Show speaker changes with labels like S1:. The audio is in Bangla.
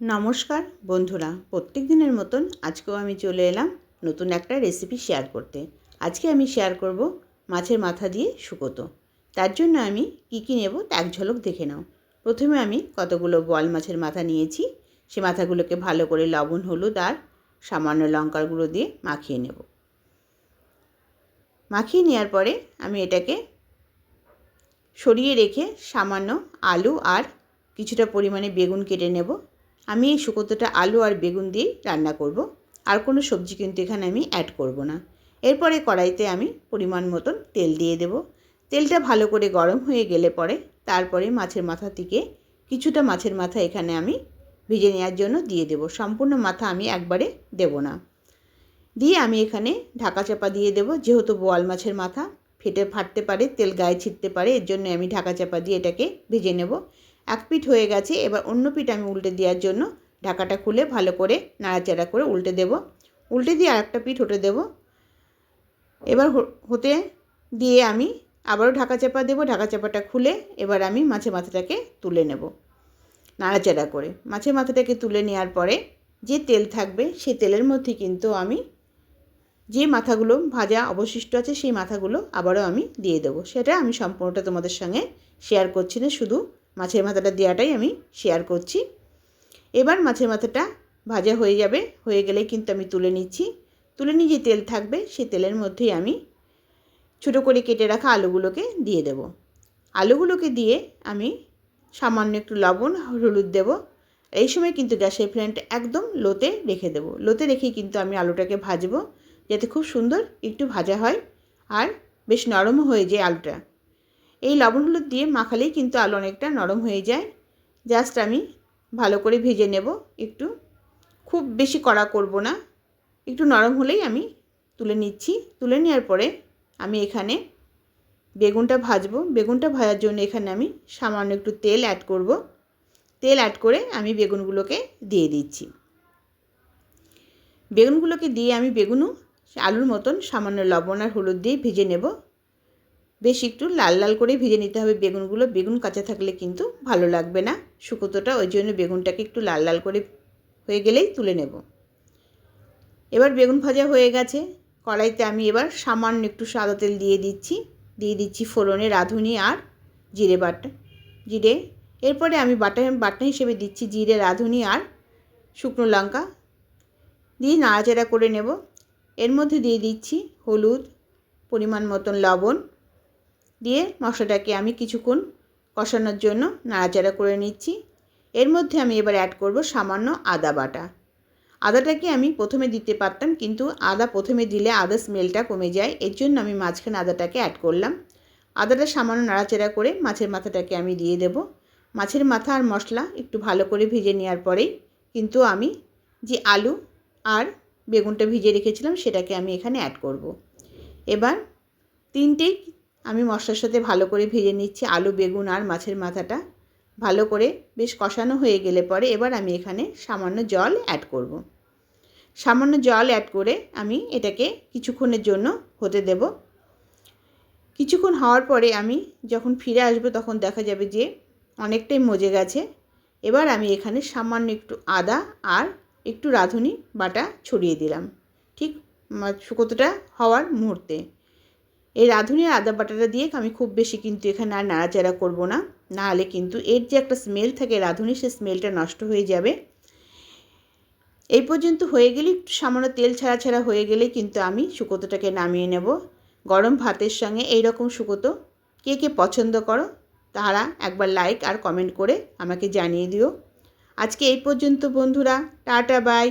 S1: নমস্কার বন্ধুরা প্রত্যেক দিনের মতন আজকেও আমি চলে এলাম নতুন একটা রেসিপি শেয়ার করতে। আজকে আমি শেয়ার করব মাছের মাথা দিয়ে শুকোতো। তার জন্য আমি কী কী নেব তা এক ঝলক দেখে নাও। প্রথমে আমি কতগুলো বল মাছের মাথা নিয়েছি। সে মাথাগুলোকে ভালো করে লবণ, হলুদ আর সামান্য লঙ্কার গুঁড়ো দিয়ে মাখিয়ে নেব। মাখিয়ে নেওয়ার পরে আমি এটাকে সরিয়ে রেখে সামান্য আলু আর কিছুটা পরিমাণে বেগুন কেটে নেব। আমি এই শুকোতোটা আলু আর বেগুন দিয়েই রান্না করব। আর কোনো সবজি কিন্তু এখানে আমি অ্যাড করব না। এরপরে কড়াইতে আমি পরিমাণ মতন তেল দিয়ে দেব। তেলটা ভালো করে গরম হয়ে গেলে পরে তারপরে মাছের মাথা থেকে কিছুটা মাছের মাথা এখানে আমি ভিজে নেওয়ার জন্য দিয়ে দেব। সম্পূর্ণ মাথা আমি একবারে দেব না। দিয়ে আমি এখানে ঢাকা চাপা দিয়ে দেব। যেহেতু বোয়াল মাছের মাথা, ফেটে, ফাটতে পারে, তেল গায়ে ছিটতে পারে, এর জন্য আমি ঢাকা চাপা দিয়ে এটাকে ভেজে নেব। এক পিঠ হয়ে গেছে, এবার অন্য পিঠ আমি উল্টে দেওয়ার জন্য ঢাকাটা খুলে ভালো করে নাড়াচাড়া করে উল্টে দেব। উল্টে দিয়ে আরেকটা পিঠ হতে দেব। এবার হতে দিয়ে আমি আবারও ঢাকা চাপা দেবো। ঢাকা চাপাটা খুলে এবার আমি মাছের মাথাটাকে তুলে নেব নাড়াচাড়া করে। মাছের মাথাটাকে তুলে নেওয়ার পরে যে তেল থাকবে সেই তেলের মধ্যে কিন্তু আমি যে মাথাগুলো ভাজা অবশিষ্ট আছে সেই মাথাগুলো আবারও আমি দিয়ে দেবো। সেটা আমি সম্পূর্ণটা তোমাদের সঙ্গে শেয়ার করছি না, শুধু মাছের মাথাটা দেওয়াটাই আমি শেয়ার করছি। এবার মাছের মাথাটা ভাজা হয়ে যাবে। হয়ে গেলে কিন্তু আমি তুলে নিচ্ছি। তুলে নিয়ে যে তেল থাকবে, সে তেলের মধ্যেই আমি ছোটো করে কেটে রাখা আলুগুলোকে দিয়ে দেব। আলুগুলোকে দিয়ে আমি সামান্য একটু লবণ, হলুদ দেব। এই সময় কিন্তু গ্যাসের ফ্লেমটা একদম লোতে রেখে দেবো। লোতে রেখেই কিন্তু আমি আলুটাকে ভাজবো, যাতে খুব সুন্দর একটু ভাজা হয়। আর বেশ নরমও হয়ে যায় আলুটা। এই লবণ হলুদ দিয়ে মাখালেই কিন্তু আলু অনেকটা নরম হয়ে যায়। জাস্ট আমি ভালো করে ভেজে নেব একটু। খুব বেশি কড়া করব না। একটু নরম হলেই আমি তুলে নিচ্ছি। তুলে নেওয়ার পরে আমি এখানে বেগুনটা ভাজবো। বেগুনটা ভাজার জন্য এখানে আমি সামান্য একটু তেল অ্যাড করব। তেল অ্যাড করে আমি বেগুনগুলোকে দিয়ে দিচ্ছি। বেগুনগুলোকে দিয়ে আমি বেগুনও আলুর মতন সামান্য লবণ আর হলুদ দিয়ে ভেজে নেব। বেশ একটু লাল লাল করে ভেজে নিতে হবে বেগুনগুলো। বেগুন কাঁচা থাকলে কিন্তু ভালো লাগবে না। শুকোতোটা ওই জন্য বেগুনটাকে একটু লাল লাল করে হয়ে গেলেই তুলে নেব। এবার বেগুন ভাজা হয়ে গেছে। কড়াইতে আমি এবার সামান্য একটু সাদা তেল দিয়ে দিচ্ছি। দিয়ে দিচ্ছি ফোড়নে রাঁধুনি আর জিরে বাটা। জিরে, এরপরে আমি বাটা বাটা হিসেবে দিচ্ছি জিরে, রাঁধুনি আর শুকনো লঙ্কা। দিয়ে নাড়াচাড়া করে নেব। এর মধ্যে দিয়ে দিচ্ছি হলুদ, পরিমাণ মতন লবণ। দিয়ে মশলাটাকে আমি কিছুক্ষণ কষানোর জন্য নাড়াচাড়া করে নিচ্ছি। এর মধ্যে আমি এবার অ্যাড করব সামান্য আদা বাটা। আদাটাকে আমি প্রথমে দিতে পারতাম, কিন্তু আদা প্রথমে দিলে আদা স্মেলটা কমে যায়। এর জন্য আমি মাঝখানে আদাটাকে অ্যাড করলাম। আদাটা সামান্য নাড়াচাড়া করে মাছের মাথাটাকে আমি দিয়ে দেব। মাছের মাথা আর মশলা একটু ভালো করে ভেজে নেওয়ার পরেই কিন্তু আমি যে আলু আর বেগুনটা ভিজে রেখেছিলাম, সেটাকে আমি এখানে অ্যাড করব। এবার তিনটেই আমি মশলার সাথে ভালো করে ভেজে নিচ্ছি আলু, বেগুন আর মাছের মাথাটা। ভালো করে বেশ কষানো হয়ে গেলে পরে এবার আমি এখানে সামান্য জল অ্যাড করব। সামান্য জল অ্যাড করে আমি এটাকে কিছুক্ষণের জন্য হতে দেব। কিছুক্ষণ হওয়ার পরে আমি যখন ফিরে আসব তখন দেখা যাবে যে অনেকটাই মজে গেছে। এবার আমি এখানে সামান্য একটু আদা আর একটু রাঁধুনি বাটা ছড়িয়ে দিলাম। ঠিক শুকোতোটা হওয়ার মুহূর্তে। এই রাঁধুনি আর আদা বাটাটা দিয়ে আমি খুব বেশি কিন্তু এখানে আর নাড়াচাড়া করব না। নাহলে কিন্তু এর যে একটা স্মেল থাকে রাঁধুনি, সে স্মেলটা নষ্ট হয়ে যাবে। এই পর্যন্ত হয়ে গেলে একটু সামান্য তেল ছাড়া ছাড়া হয়ে গেলে কিন্তু আমি শুকোতোটাকে নামিয়ে নেব। গরম ভাতের সঙ্গে এই রকম শুকোতো। কে কে পছন্দ করো, তারা একবার লাইক আর কমেন্ট করে আমাকে জানিয়ে দিও। আজকে এই পর্যন্ত বন্ধুরা, টাটা বাই